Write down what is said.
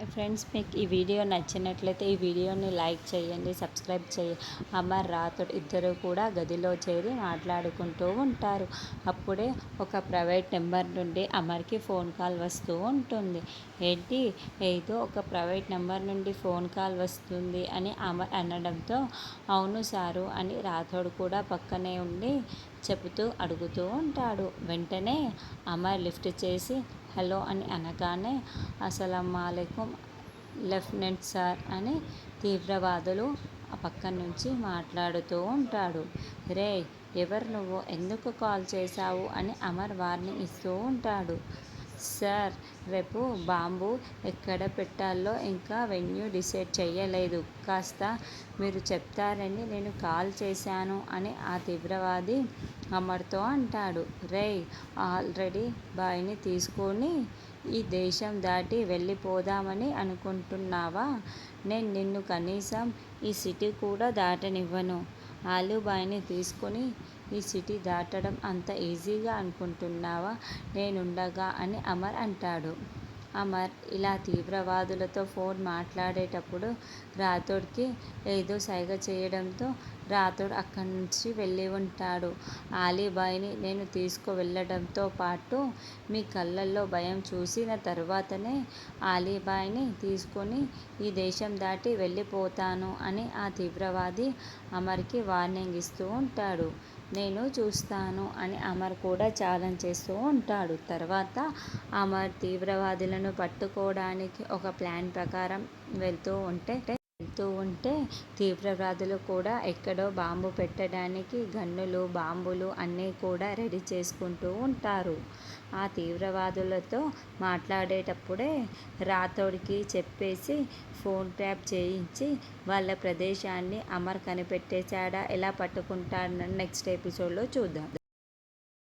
Friends మీకు ఈ video నచ్చినట్లయితే ఈ వీడియోని లైక్ చేయండి సబ్స్క్రైబ్ చేయండి అమర్ రాథోడ్ ఇద్దరు కూడా గదిలో చేరి మాట్లాడుకుంటూ ఉంటారు. అప్పుడే ఒక ప్రైవేట్ నెంబర్ నుండి అమర్కి ఫోన్ కాల్ వస్తూ ఉంటుంది. ఏంటి? ఏదో ఒక ప్రైవేట్ నెంబర్ నుండి ఫోన్ కాల్ వస్తుంది అని అమర్ అనడంతో అవును సారు అని రాథోడ్ కూడా పక్కనే ఉండి చెబుతూ అడుగుతూ ఉంటాడు. వెంటనే అమర్ లిఫ్ట్ చేసి హలో అని అనగానే అసలమాలేకుం లెఫ్టినెంట్ సార్ అని తీవ్రవాదులు ఆ పక్క నుంచి మాట్లాడుతూ ఉంటాడు. రే ఎవరు నువ్వు? ఎందుకు కాల్ చేశావు? అని అమర్ వార్నింగ్ ఇస్తూ ఉంటాడు. సార్ రేపు బాంబు ఎక్కడ పెట్టాలో ఇంకా వెన్యూ డిసైడ్ చేయలేదు కాస్త మీరు చెప్తారని నేను కాల్ చేశాను అని ఆ తీవ్రవాది అమర్తో అంటాడు. రేయ్ ఆల్రెడీ బాయ్ని తీసుకొని ఈ దేశం దాటి వెళ్ళిపోదామని అనుకుంటున్నావా? నేను నిన్ను కనీసం ఈ సిటీ కూడా దాటనివ్వను. ఆలుబాయ్ని తీసుకొని ఈ సిటీ దాటడం అంత ఈజీగా అనుకుంటున్నావా? నేనుండగా అని అమర్ అంటాడు. అమర్ ఇలా తీవ్రవాదులతో ఫోన్ మాట్లాడేటప్పుడు రాథోడ్కి ఏదో సైగ చేయడంతో రాథోడ్ అక్కడి నుంచి వెళ్ళి ఉంటాడు. ఆలీబాయిని నేను తీసుకువెళ్ళడంతో పాటు మీ కళ్ళల్లో భయం చూసిన తర్వాతనే ఆలీబాయిని తీసుకొని ఈ దేశం దాటి వెళ్ళిపోతాను అని ఆ తీవ్రవాది అమర్కి వార్నింగ్ ఇస్తూ ఉంటాడు. నేను చూస్తాను అని అమర్ కూడా ఛాలెంజ్ చేస్తూ ఉంటాడు. తర్వాత అమర్ తీవ్రవాదులను పట్టుకోవడానికి ఒక ప్లాన్ ప్రకారం వెళ్తూ ఉంటే వెళ్తూ ఉంటే తీవ్రవాదులు కూడా ఎక్కడో బాంబు పెట్టడానికి గన్నులు బాంబులు అన్నీ కూడా రెడీ చేసుకుంటూ ఉంటారు. ఆ తీవ్రవాదులతో మాట్లాడేటప్పుడే రాథోడ్కి చెప్పేసి ఫోన్ ట్యాప్ చేయించి వాళ్ళ ప్రదేశాన్ని అమర్ కనిపెట్టేశాడా ఎలా పట్టుకుంటాడని నెక్స్ట్ ఎపిసోడ్లో చూద్దాం.